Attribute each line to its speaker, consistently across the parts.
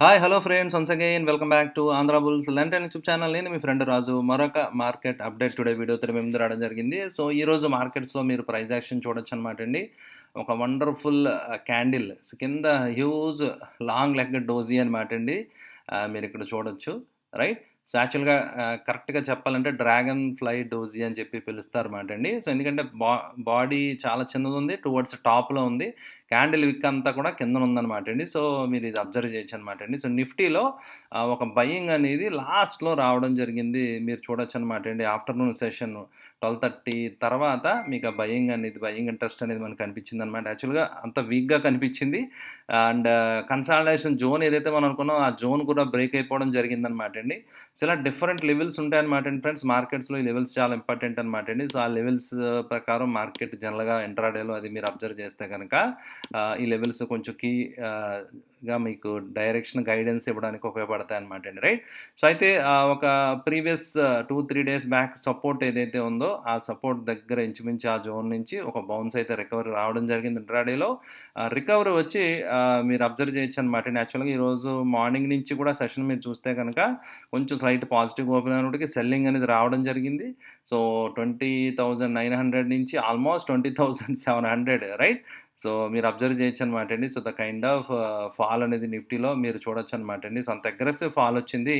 Speaker 1: Hi hello friends once again welcome back to Andhra Bulls Liton YouTube channel నేను మీ friend రాజు మరొక market update today వీడియోతో మేము రావడం జరిగింది. సో ఈ రోజు మార్కెట్స్లో మీరు ప్రైజ్ యాక్షన్ చూడొచ్చు అనమాట అండి. ఒక వండర్ఫుల్ క్యాండిల్ uh, కింద హ్యూజ్ లాంగ్ లెగ్ డోజీ అనమాట అండి. Uh, మీరు ఇక్కడ చూడొచ్చు. రైట్ సో యాక్చువల్గా కరెక్ట్గా చెప్పాలంటే డ్రాగన్ ఫ్లై డోజీ అని చెప్పి పిలుస్తారు అనమాట అండి. సో ఎందుకంటే బా బాడీ చాలా చిన్నది ఉంది. టువర్డ్స్ టాప్లో ఉంది. క్యాండిల్ విక్ అంతా కూడా కింద ఉందన్నమాట అండి. సో మీరు ఇది అబ్జర్వ్ చేయొచ్చు అనమాట అండి. సో నిఫ్టీలో ఒక బయ్యింగ్ అనేది లాస్ట్లో రావడం జరిగింది. మీరు చూడొచ్చు అనమాట అండి. ఆఫ్టర్నూన్ సెషన్ ట్వెల్వ్ థర్టీ తర్వాత మీకు ఆ బయ్యింగ్ అనేది బయ్యింగ్ ఇంట్రెస్ట్ అనేది మనకు కనిపించింది అనమాట యాక్చువల్గా అంత వీక్గా కనిపించింది. అండ్ కన్సాలిడేషన్ జోన్ ఏదైతే మనం అనుకున్నాం ఆ జోన్ కూడా బ్రేక్ అయిపోవడం జరిగిందనమాట అండి. సో ఇలా డిఫరెంట్ లెవెల్స్ ఉంటాయన్నమాట అండి ఫ్రెండ్స్. మార్కెట్స్లో ఈ లెవెల్స్ చాలా ఇంపార్టెంట్ అనమాట అండి. సో ఆ లెవెల్స్ ప్రకారం మార్కెట్ జనరల్గా ఇంట్రాడేలో అది మీరు అబ్జర్వ్ చేస్తే కనుక ఈ లెవెల్స్ కొంచెం కీగా మీకు డైరెక్షన్ గైడెన్స్ ఇవ్వడానికి ఉపయోగపడతాయి అనమాట అండి రైట్? సో అయితే ఒక previous two three days back support ఏదైతే ఉందో ఆ సపోర్ట్ దగ్గర ఇంచుమించు ఆ జోన్ నుంచి ఒక బౌన్స్ అయితే రికవరీ రావడం జరిగింది ఇంట్రాడేలో రికవరీ వచ్చి మీరు అబ్జర్వ్ చేయొచ్చు అనమాట యాక్చువల్గా ఈరోజు మార్నింగ్ నుంచి కూడా సెషన్ మీరు చూస్తే కనుక కొంచెం స్లైట్ పాజిటివ్ ఓపెన్ అయినప్పటికీ సెల్లింగ్ అనేది రావడం జరిగింది. So twenty thousand nine hundred నుంచి almost twenty thousand seven hundred right? So మీరు అబ్జర్వ్ చేయొచ్చు అనమాట అండి. So the kind of fall అనేది నిఫ్టీలో మీరు చూడొచ్చు అనమాట అండి. సో అంత అగ్రెసివ్ ఫాల్ వచ్చింది.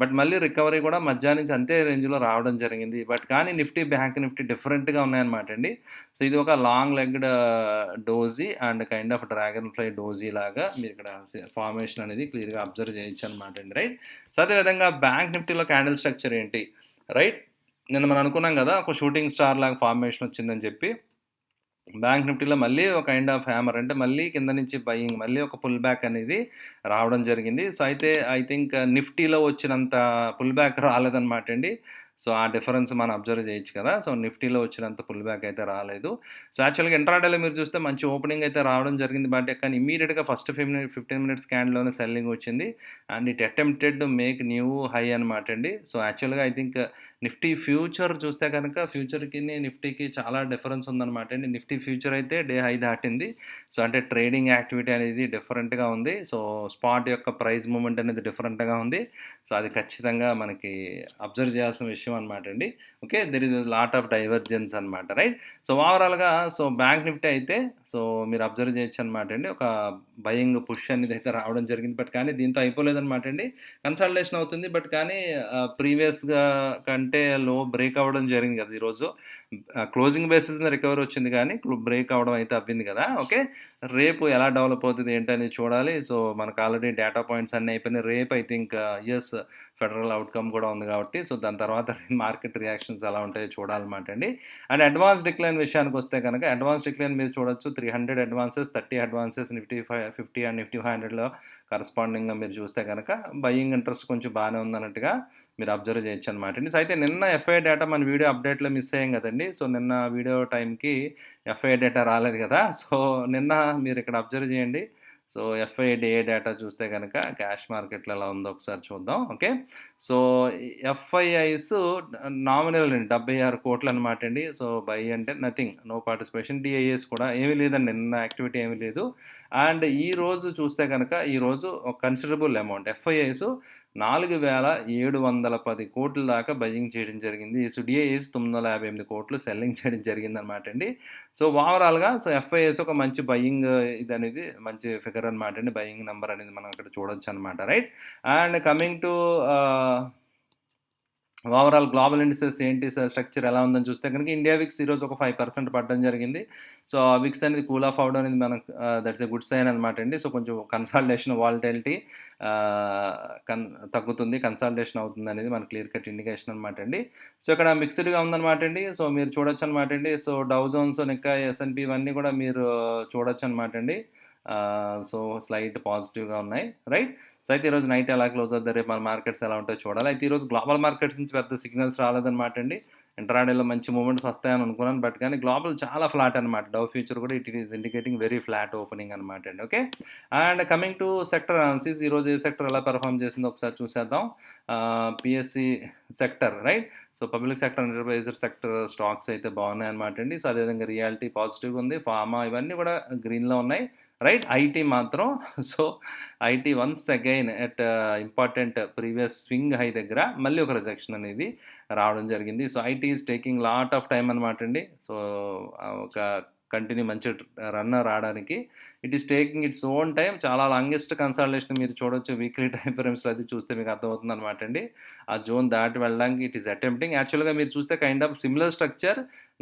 Speaker 1: బట్ మళ్ళీ రికవరీ కూడా మధ్యాహ్నం నుంచి అంతే రేంజ్లో రావడం జరిగింది. బట్ కానీ నిఫ్టీ బ్యాంక్ నిఫ్టీ డిఫరెంట్గా ఉన్నాయన్నమాట అండి. సో ఇది ఒక long legged doji and kind of dragonfly doji లాగా మీరు ఇక్కడ ఫార్మేషన్ అనేది క్లియర్గా అబ్జర్వ్ చేయొచ్చు అనమాట అండి. రైట్? సో అదేవిధంగా బ్యాంక్ నిఫ్టీలో క్యాండిల్ స్ట్రక్చర్ ఏంటి? రైట్? నిన్న మనం అనుకున్నాం కదా ఒక షూటింగ్ స్టార్ లాగా ఫార్మేషన్ వచ్చిందని చెప్పి. బ్యాంక్ నిఫ్టీలో మళ్ళీ ఒక కైండ్ ఆఫ్ హ్యామర్ అంటే మళ్ళీ కింద నుంచి బయింగ్ మళ్ళీ ఒక పుల్ బ్యాక్ అనేది రావడం జరిగింది. సో అయితే ఐ థింక్ నిఫ్టీలో వచ్చినంత పుల్ బ్యాక్ రాలేదన్నమాట అండి. సో ఆ డిఫరెన్స్ మనం అబ్జర్వ్ చేయొచ్చు కదా. సో నిఫ్టీలో వచ్చినంత పుల్ బ్యాక్ అయితే రాలేదు. సో యాక్చువల్గా ఇంట్రాడేలో మీరు చూస్తే మంచి ఓపెనింగ్ అయితే రావడం జరిగింది బట్ కానీ ఇమీడియట్గా ఫస్ట్ ఫిఫ్టీన్ ఫిఫ్టీన్ మినిట్స్ క్యాండ్లోనే సెల్లింగ్ వచ్చింది. And it attempted make new high అనమాట అండి. సో యాక్చువల్గా ఐ థింక్ నిఫ్టీ ఫ్యూచర్ చూస్తే కనుక ఫ్యూచర్కి నిఫ్టీకి చాలా డిఫరెన్స్ ఉందన్నమాట అండి. నిఫ్టీ ఫ్యూచర్ అయితే డే హై దాటింది. సో అంటే ట్రేడింగ్ యాక్టివిటీ అనేది డిఫరెంట్గా ఉంది. సో స్పాట్ యొక్క ప్రైస్ మూమెంట్ అనేది డిఫరెంట్గా ఉంది. సో అది ఖచ్చితంగా మనకి అబ్జర్వ్ చేయాల్సిన విషయం అనమాట అండి. Okay there is lot of divergence అనమాట రైట్ సో ఓవరాల్గా సో బ్యాంక్ నిఫ్టీ అయితే సో మీరు అబ్జర్వ్ చేయొచ్చు అనమాట అండి. ఒక బయింగ్ పుష్ అనేది అయితే రావడం జరిగింది. బట్ కానీ దీంతో అయిపోలేదన్నమాట అండి. కన్సల్టేషన్ అవుతుంది. బట్ కానీ ప్రీవియస్గా కంటే లో బ్రేక్ అవ్వడం జరిగింది కదా ఈరోజు. క్లోజింగ్ బేసిస్ మీద రికవరీ వచ్చింది కానీ బ్రేక్ అవ్వడం అయితే అవ్వింది కదా. ఓకే? రేపు ఎలా డెవలప్ అవుతుంది ఏంటనేది చూడాలి. సో మనకు ఆల్రెడీ డేటా పాయింట్స్ అన్నీ అయిపోయినాయి. రేపు I think yes federal outcome కూడా ఉంది కాబట్టి సో దాని తర్వాత మార్కెట్ రియాక్షన్స్ ఎలా ఉంటాయో చూడాలన్నమాట అండి. అండ్ అడ్వాన్స్ డిక్లైన్ విషయానికి వస్తే కనుక అడ్వాన్స్ డిక్లైన్ మీరు చూడొచ్చు three hundred advances thirty advances Nifty five fifty and Nifty five హండ్రెడ్లో కరస్పాండింగ్గా మీరు చూస్తే కనుక బయ్యింగ్ ఇంట్రెస్ట్ కొంచెం బాగానే ఉందన్నట్టుగా మీరు అబ్జర్వ్ చేయొచ్చు అనమాట అండి. సో అయితే నిన్న ఎఫ్ఐ డేటా మన వీడియో అప్డేట్లో మిస్ అయ్యాం కదండి సో నిన్న వీడియో టైంకి ఎఫ్ఐ డేటా రాలేదు కదా సో నిన్న మీరు ఇక్కడ అబ్జర్వ్ చేయండి. సో ఎఫ్ఐ డే డేటా చూస్తే కనుక క్యాష్ మార్కెట్లో ఎలా ఉందో ఒకసారి చూద్దాం ఓకే? సో ఎఫ్ఐఐస్ నామినల్ అండి డెబ్బై ఆరు కోట్లు అనమాట అండి. సో బై అంటే నథింగ్ నో పార్టిసిపేషన్ డిఐఎస్ కూడా ఏమీ లేదండి నిన్న యాక్టివిటీ ఏమీ లేదు. అండ్ ఈ రోజు చూస్తే కనుక ఈరోజు కన్సిడరబుల్ అమౌంట్ ఎఫ్ఐఐస్ నాలుగు వేల ఏడు వందల పది కోట్ల దాకా బయింగ్ చేయడం జరిగింది. సుడిఏఎస్ తొమ్మిది వందల యాభై ఎనిమిది కోట్లు సెల్లింగ్ చేయడం జరిగింది అనమాట అండి. సో ఓవరాల్గా సో ఎఫ్ఐఎస్ ఒక మంచి బయింగ్ ఇది అనేది మంచి ఫిగర్ అనమాట అండి. బయింగ్ నెంబర్ అనేది మనం ఇక్కడ చూడొచ్చు అనమాట right? And coming to overall global indices ఏంటి స్ట్రక్చర్ ఎలా ఉందని చూస్తే కనుక ఇండియా విక్స్ ఈరోజు ఒక ఫైవ్ పర్సెంట్ పడడం జరిగింది. సో ఆ విక్స్ అనేది కూల్ ఆఫ్ అవడం అనేది మనకు దట్స్ ఎ గుడ్ సైన్ అనమాట అండి. సో కొంచెం కన్సాలిడేషన్ వాలిటాలిటీ కన్ తగ్గుతుంది కన్సల్టేషన్ అవుతుంది అనేది మన క్లియర్ కట్ ఇండికేషన్ అనమాట అండి. సో ఇక్కడ మిక్స్డ్గా ఉందన్నమాట అండి. సో మీరు చూడొచ్చు అనమాట అండి. సో డౌ జోన్స్ ఇంకా ఎస్ఎన్పి ఇవన్నీ కూడా మీరు చూడొచ్చు అనమాట అండి. సో స్లైట్ పాజిటివ్గా ఉన్నాయి. రైట్ సో అయితే ఈరోజు నైట్ ఎలా క్లోజ్ అవుతుంది రేపు మన మార్కెట్స్ ఎలా ఉంటాయో చూడాలి. అయితే ఈరోజు గ్లోబల్ మార్కెట్స్ నుంచి పెద్ద సిగ్నల్స్ రాలేదన్నమాట అండి. ఇంటరాడేలో మంచి మూమెంట్స్ వస్తాయని అనుకున్నాను. బట్ కానీ గ్లోబల్ చాలా ఫ్లాట్ అనమాట డవ్ ఫ్యూచర్ కూడా it is indicating very flat opening అనమాట అండి. Okay and coming to sector analysis ఈరోజు ఏ సెక్టర్ ఎలా పెర్ఫామ్ చేసిందో ఒకసారి చూసేద్దాం. PSC sector right so public sector enterpriser sector stocks అయితే బాగున్నాయి అనమాట అండి. సో అదేవిధంగా రియాలిటీ పాజిటివ్గా ఉంది. ఫార్మా ఇవన్నీ కూడా గ్రీన్లో ఉన్నాయి. రైట్ ఐటీ మాత్రం. So IT once again at important previous swing high దగ్గర మళ్ళీ ఒక రిజెక్షన్ అనేది రావడం జరిగింది. So IT is taking lot of time అనమాట అండి. సో ఒక కంటిన్యూ మంచి రన్ రావడానికి. It is taking its own time చాలా లాంగెస్ట్ కన్సల్టేషన్ మీరు చూడొచ్చు. వీక్లీ టైం ఫ్రేమ్స్లో అది చూస్తే మీకు అర్థమవుతుంది అనమాట అండి. ఆ జోన్ దాటి వెళ్ళడానికి ఇట్ ఈస్ అటెంప్టింగ్ యాక్చువల్గా మీరు చూస్తే kind of similar structure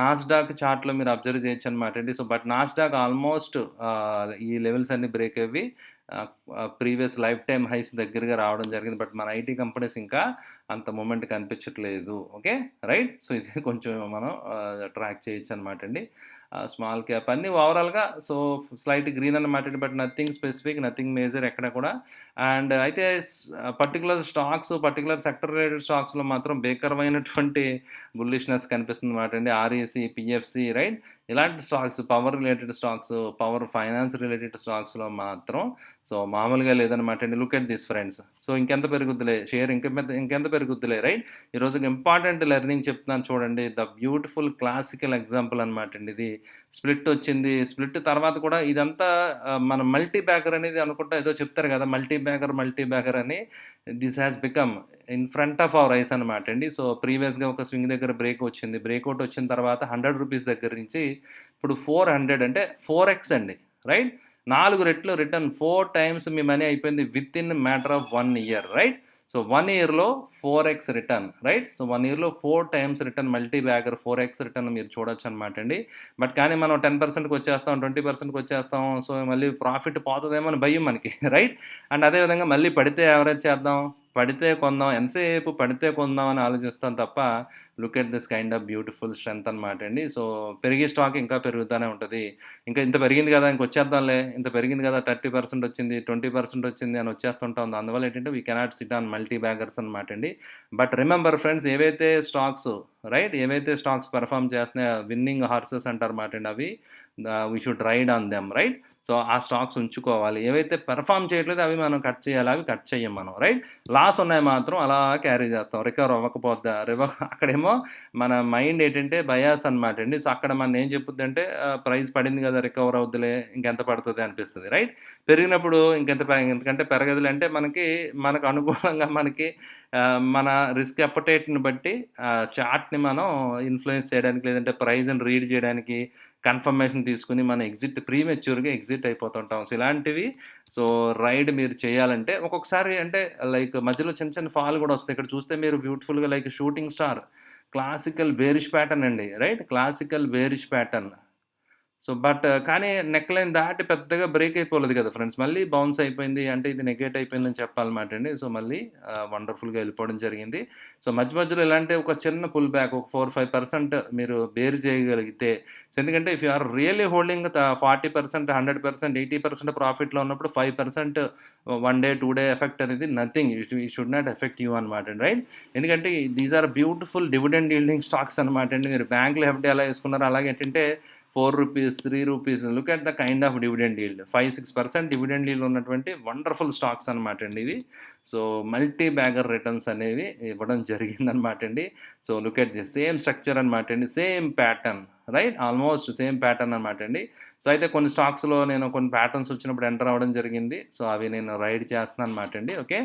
Speaker 1: Nasdaq చార్ట్లో మీరు అబ్జర్వ్ చేయొచ్చు అనమాట అండి సో బట్ నాస్డాక్ ఆల్మోస్ట్ ఈ లెవెల్స్ అన్ని బ్రేక్ అయ్యి ప్రీవియస్ లైఫ్ టైం హైస్ దగ్గరగా రావడం జరిగింది. బట్ మన ఐటీ కంపెనీస్ ఇంకా అంత మూమెంట్ కనిపించట్లేదు. ఓకే? రైట్? సో ఇది కొంచెం మనం ట్రాక్ చేయొచ్చు అనమాట అండి స్మాల్ క్యాప్ అన్నీ ఓవరాల్గా సో స్లైట్ గ్రీన్ అనమాట but nothing specific nothing major ఎక్కడ కూడా. అండ్ అయితే particular stocks particular sector related స్టాక్స్లో మాత్రం బేకరమైనటువంటి బుల్లిష్నెస్ కనిపిస్తుంది అనమాట అండి. REC PFC right? ఇలాంటి stocks power related stocks power finance related స్టాక్స్లో మాత్రం సో మామూలుగా లేదనమాట అండి. Look at this friends. So ఇంకెంత పెరుగుద్దిలే? షేర్ ఇంకెంత ఇంకెంత పెరుగుద్దిలే రైట్ ఈరోజు ఇంపార్టెంట్ లెర్నింగ్ చెప్తున్నాను చూడండి. ద బ్యూటిఫుల్ క్లాసికల్ ఎగ్జాంపుల్ అనమాట అండి ఇది. స్ప్లిట్ వచ్చింది. స్ప్లిట్ తర్వాత కూడా ఇదంతా మన మల్టీ బ్యాగర్ అనేది అనుకుంటా ఏదో చెప్తారు కదా మల్టీ బ్యాగర్ మల్టీ బ్యాగర్ అని this has become in front of our eyes అనమాట అండి. సో ప్రీవియస్గా ఒక స్వింగ్ దగ్గర బ్రేక్ వచ్చింది. బ్రేక్అవుట్ వచ్చిన తర్వాత హండ్రెడ్ రూపీస్ దగ్గర నుంచి ఇప్పుడు ఫోర్ హండ్రెడ్ అంటే ఫోర్ ఎక్స్ అండి రైట్ నాలుగు రెట్లు రిటర్న్ ఫోర్ టైమ్స్ మీ మనీ అయిపోయింది within matter of one year right so one ఇయర్లో four X return right so one ఇయర్లో four times return multibagger four X return మీరు చూడొచ్చు అనమాట అండి. బట్ కానీ మనం టెన్ పర్సెంట్కి వచ్చేస్తాం ట్వంటీ పర్సెంట్కి వచ్చేస్తాం సో మళ్ళీ ప్రాఫిట్ పోతుందేమో అని భయం మనకి రైట్ అండ్ అదేవిధంగా మళ్ళీ పడితే యావరేజ్ చేద్దాం. పడితే కొందాం ఎంతసేపు పడితే కొందాం అని ఆలోచిస్తాం తప్ప look at this kind of beautiful strength అనమాట అండి. సో పెరిగే స్టాక్ ఇంకా పెరుగుతూనే ఉంటుంది. ఇంకా ఇంత పెరిగింది కదా ఇంక వచ్చేద్దాంలే. ఇంత పెరిగింది కదా థర్టీ పర్సెంట్ వచ్చింది ట్వంటీ పర్సెంట్ వచ్చింది అని వచ్చేస్తుంటాం అందువల్ల ఏంటంటే we cannot sit on multibaggers అనమాట అండి. బట్ రిమెంబర్ ఫ్రెండ్స్ ఏవైతే స్టాక్స్ రైట్? ఏవైతే స్టాక్స్ పెర్ఫామ్ చేస్తున్నాయో విన్నింగ్ హార్సెస్ అంటారు మాట అండి అవి we should ride on them right? So ఆ స్టాక్స్ ఉంచుకోవాలి. ఏవైతే పెర్ఫామ్ చేయట్లేదు అవి మనం కట్ చేయాలి అవి కట్ చేయం మనం రైట్? లాస్ ఉన్నాయి మాత్రం అలా క్యారీ చేస్తాం. రికవర్ అవ్వకపోద్దా రివ అక్కడేమో మన మైండ్ ఏంటంటే బయాస్ అనమాట అండి సో అక్కడ మనం ఏం చెప్పుద్ది అంటే ప్రైస్ పడింది కదా రికవర్ అవుద్దిలే ఇంకెంత పడుతుంది అనిపిస్తుంది రైట్? పెరిగినప్పుడు ఇంకెంత ఎందుకంటే పెరగదులే అంటే మనకి మనకు అనుకూలంగా మనకి మన రిస్క్ అపటేట్ని బట్టి చార్ట్ని మనం ఇన్ఫ్లుయెన్స్ చేయడానికి లేదంటే ప్రైజ్ని రీడ్ చేయడానికి కన్ఫర్మేషన్ తీసుకుని మనం ఎగ్జిట్ ప్రీమెచ్యూర్గా ఎగ్జిట్ అయిపోతుంటాం. సో ఇలాంటివి సో రైడ్ మీరు చేయాలంటే ఒక్కొక్కసారి అంటే లైక్ మధ్యలో చిన్న చిన్న ఫాల్ కూడా వస్తాయి. ఇక్కడ చూస్తే మీరు బ్యూటిఫుల్గా like shooting star classical bearish pattern అండి right classical bearish pattern so but కానీ నెక్ లైన్ దాటి పెద్దగా బ్రేక్ అయిపోలేదు కదా ఫ్రెండ్స్. మళ్ళీ బౌన్స్ అయిపోయింది అంటే ఇది నెగేట్ అయిపోయిందని చెప్పాలన్నమాట అండి. సో మళ్ళీ వండర్ఫుల్గా వెళ్ళిపోవడం జరిగింది. సో మధ్య మధ్యలో ఇలాంటి ఒక చిన్న పుల్ బ్యాక్ ఒక ఫోర్ ఫైవ్ పర్సెంట్ మీరు బేర్ చేయగలిగితే ఎందుకంటే if you are really holding forty percent hundred percent eighty percent ప్రాఫిట్లో ఉన్నప్పుడు five percent one day two day effect అనేది నథింగ్. ఈ షుడ్ నాట్ ఎఫెక్ట్ యూ అనమాట అండి రైట్? ఎందుకంటే these are beautiful dividend yielding stocks అనమాట అండి. మీరు బ్యాంకులో ఎఫ్డీ ఎలా వేసుకున్నారు అలాగే ఏంటంటే four rupees three rupees. Look at the kind of dividend yield five six percent dividend yield ఉన్నటువంటి వండర్ఫుల్ స్టాక్స్ అనమాట అండి ఇవి. సో మల్టీ బ్యాగర్ రిటర్న్స్ అనేవి ఇవ్వడం జరిగిందనమాట అండి. So look at the same structure అనమాట అండి. Same pattern right almost same pattern అనమాట అండి. సో అయితే కొన్ని స్టాక్స్లో నేను కొన్ని ప్యాటర్న్స్ వచ్చినప్పుడు ఎంటర్ అవ్వడం జరిగింది. సో అవి నేను రైడ్ చేస్తాను అనమాట అండి. Okay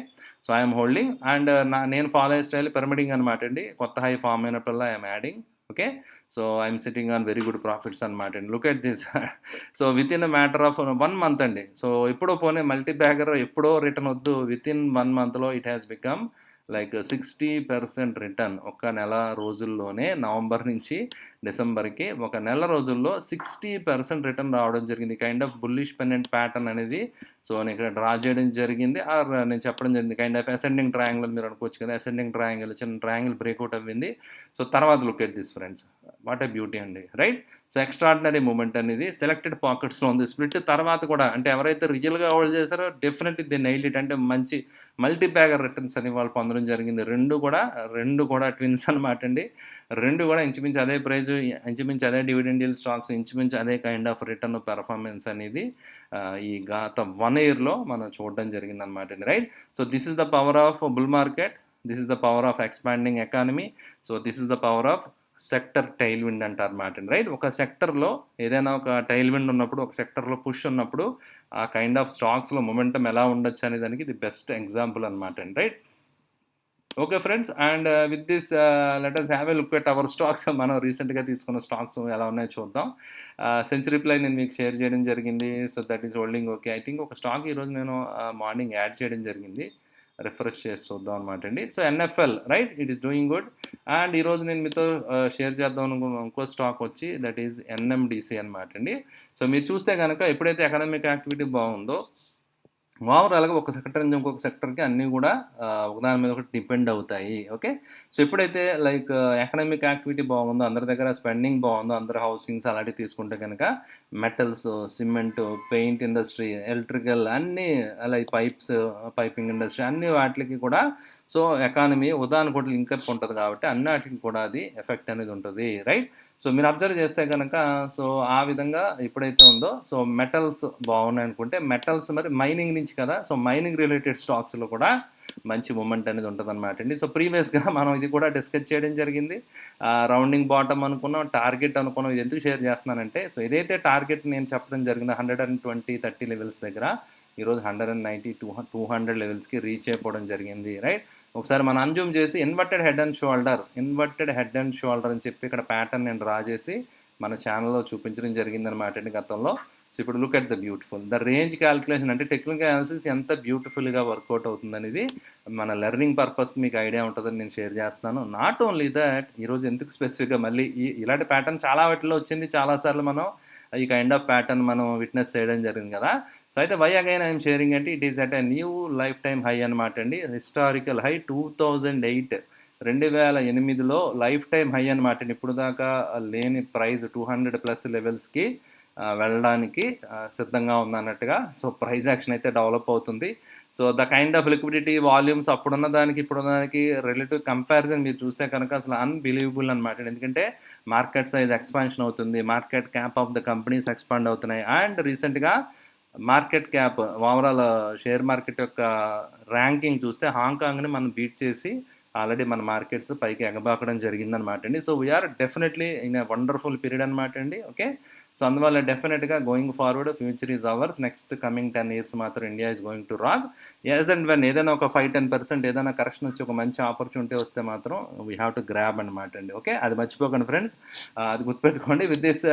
Speaker 1: so I'm holding and నా నేను ఫాలో అయ్యే స్టైల్ పిరమిడింగ్ అనమాట అండి. కొత్త high form అయినప్పుడల్లా I'm adding okay so I'm sitting on very good profits అనమాట అండి look at this so within a matter of one month అండి. సో ఎప్పుడో పోనీ మల్టీ బ్యాగర్ ఎప్పుడో రిటర్న్ వద్దు. విత్ ఇన్ వన్ మంత్లో it has become like sixty percent return ఒక్క నెల రోజుల్లోనే నవంబర్ నుంచి డిసెంబర్కి ఒక నెల రోజుల్లో సిక్స్టీ పర్సెంట్ రిటర్న్ రావడం జరిగింది. Kind of bullish pendant pattern అనేది. సో నేను ఇక్కడ డ్రా చేయడం జరిగింది. ఆర్ నేను చెప్పడం జరిగింది. కైండ్ ఆఫ్ అసెండింగ్ ట్రయాంగిల్ మీరు అనుకోవచ్చు కదా. అసెండింగ్ ట్రయాంగిల్ చిన్న ట్రయాంగిల్ బ్రేక్అవుట్ అవ్వింది. సో తర్వాత look at this friends what a beauty అండి. రైట్ సో ఎక్స్ట్రాడినరీ మూమెంట్ అనేది. సెలెక్టెడ్ పాకెట్స్లో ఉంది. స్ప్లిట్ తర్వాత కూడా అంటే ఎవరైతే రియల్గా హోల్డ్ చేశారో డెఫినెట్లీ ది నైల్ అంటే మంచి మల్టీ బ్యాగర్ రిటర్న్స్ అని వాళ్ళు పొందడం జరిగింది. రెండు కూడా రెండు కూడా ట్విన్స్ అనమాట అండి. రెండు కూడా ఇంచుమించు అదే ప్రైజ్ ఇంచుమించు అదే డివిడెండియల్ స్టాక్స్ ఇంచుమించు అదే కైండ్ ఆఫ్ రిటర్న్ పెర్ఫార్మెన్స్ అనేది ఈ గత వన్ ఇయర్లో మనం చూడడం జరిగింది అనమాట అండి right so this is the power of bull market this is the power of expanding economy so this is the power of sector tail wind అంటారు అనమాట రైట్ ఒక సెక్టర్లో ఏదైనా ఒక టైల్ విండ్ ఉన్నప్పుడు ఒక సెక్టర్లో పుష్ ఉన్నప్పుడు ఆ కైండ్ ఆఫ్ స్టాక్స్లో మొమెంటం ఎలా ఉండొచ్చు అనే దానికి ఇది బెస్ట్ ఎగ్జాంపుల్ అనమాట అండి right okay friends and with this let have a look at our stocks మనం రీసెంట్గా తీసుకున్న స్టాక్స్ ఎలా ఉన్నాయో చూద్దాం. Uh, సెంచరీ ప్లై నేను మీకు షేర్ చేయడం జరిగింది. So that is holding okay I think ఒక స్టాక్ ఈరోజు నేను uh, మార్నింగ్ యాడ్ చేయడం జరిగింది. రిఫ్రెష్ చేసి చూద్దాం అనమాట అండి. So NFL right it is doing good and ఈరోజు నేను మీతో uh, షేర్ చేద్దాం అనుకున్న ఇంకో స్టాక్ వచ్చి దట్ ఈజ్ ఎన్ఎండిసి అనమాట అండి. సో మీరు చూస్తే కనుక ఎప్పుడైతే ఎకనామిక్ యాక్టివిటీ బాగుందో ఓవరాల్గా ఒక సెక్టర్ నుంచి ఇంకొక సెక్టర్కి అన్నీ కూడా ఒకదాని మీద ఒకటి డిపెండ్ అవుతాయి. ఓకే సో ఎప్పుడైతే లైక్ ఎకనామిక్ యాక్టివిటీ బాగుందో అందరి దగ్గర స్పెండింగ్ బాగుందో అందరు హౌసింగ్స్ అలాంటివి తీసుకుంటే కనుక metals cement paint industry electrical అన్నీ లైక్ పైప్స్ పైపింగ్ ఇండస్ట్రీ అన్ని వాటికి కూడా సో ఎకానమీ ఉదాహరణ కూడా లింకప్ ఉంటుంది కాబట్టి అన్నిటికి కూడా అది ఎఫెక్ట్ అనేది ఉంటుంది రైట్? సో మీరు అబ్జర్వ్ చేస్తే కనుక సో ఆ విధంగా ఎప్పుడైతే ఉందో సో మెటల్స్ బాగున్నాయి అనుకుంటే మెటల్స్ మరి మైనింగ్ నుంచి కదా సో మైనింగ్ రిలేటెడ్ స్టాక్స్లో కూడా మంచి మూమెంట్ అనేది ఉంటుంది అనమాట అండి. సో ప్రీవియస్గా మనం ఇది కూడా డిస్కస్ చేయడం జరిగింది. రౌండింగ్ బాటమ్ అనుకున్నాం టార్గెట్ అనుకున్నాం ఇది ఎందుకు షేర్ చేస్తున్నానంటే సో ఏదైతే టార్గెట్ నేను చెప్పడం జరిగిందో hundred and twenty thirty levels దగ్గర ఈరోజు hundred and ninety two two hundred లెవెల్స్కి reach అయిపోవడం జరిగింది రైట్? ఒకసారి మనం అన్జూమ్ చేసి inverted head and shoulder inverted head and shoulder అని చెప్పి ఇక్కడ ప్యాటర్న్ నేను డ్రా చేసి మన ఛానల్లో చూపించడం జరిగింది అనమాట అండి గతంలో. సో ఇప్పుడు look at the beautiful the range calculation అంటే టెక్నికల్ అనాలిసిస్ ఎంత బ్యూటిఫుల్గా వర్కౌట్ అవుతుంది అనేది మన లెర్నింగ్ పర్పస్కి మీకు ఐడియా ఉంటుందని నేను షేర్ చేస్తాను నాట్ ఓన్లీ దట్ ఈరోజు ఎందుకు స్పెసిఫిక్గా మళ్ళీ ఈ ఇలాంటి ప్యాటర్న్ చాలా వాటిలో వచ్చింది. చాలాసార్లు మనం ఈ కైండ్ ఆఫ్ ప్యాటర్న్ మనం విట్నెస్ చేయడం జరిగింది కదా. సో అయితే వై అగైన్ ఐఎమ్ షేరింగ్ అంటే it is at a new lifetime high అనమాట అండి. Historical high two thousand eight రెండు వేల ఎనిమిదిలో లైఫ్ టైం హై అనమాట అండి. ఇప్పుడు దాకా లేని ప్రైస్ టూ హండ్రెడ్ ప్లస్ లెవెల్స్కి వెళ్ళడానికి సిద్ధంగా ఉందన్నట్టుగా. సో ప్రైజ్ యాక్షన్ అయితే డెవలప్ అవుతుంది. So the kind of liquidity volumes అప్పుడున్న దానికి ఇప్పుడున్న దానికి రిలేటివ్ కంపారిజన్ మీరు చూస్తే కనుక అసలు అన్బిలీవబుల్ అనమాట ఎందుకంటే మార్కెట్ సైజ్ ఎక్స్పాన్షన్ అవుతుంది. Market cap of the companies expand అవుతున్నాయి. అండ్ రీసెంట్గా market cap overall share market యొక్క ర్యాంకింగ్ చూస్తే హాంకాంగ్ని మనం బీట్ చేసి ఆల్రెడీ మన మార్కెట్స్ పైకి ఎగబాకడం జరిగిందనమాట అండి. So we're definitely in a wonderful period అనమాట అండి. ఓకే సో అందువల్ల డెఫినెట్గా going forward future is ours next coming ten years మాత్రం India is going to rock as and when ఏదైనా ఒక ఫైవ్ టెన్ పర్సెంట్ ఏదైనా కరెక్షన్ వచ్చి ఒక మంచి ఆపర్చునిటీ వస్తే మాత్రం వీ హ్యావ్ టు గ్రాబ్ అనమాట అండి. ఓకే అది మర్చిపోకండి ఫ్రెండ్స్ అది గుర్తుపెట్టుకోండి. With this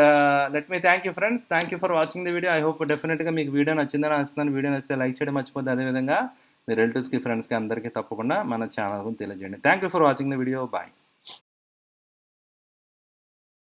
Speaker 1: let me thank you friends thank you for watching the video I hope డెఫినెట్గా మీకు వీడియో నచ్చిందని ఆశిస్తున్నాను. వీడియో నచ్చితే లైక్ చేయడం మర్చిపోద్ది. అదేవిధంగా మీ రిలేటివ్స్కి ఫ్రెండ్స్కి అందరికీ తప్పకుండా మన ఛానల్ తెలియజేయండి. Thank you for watching the video bye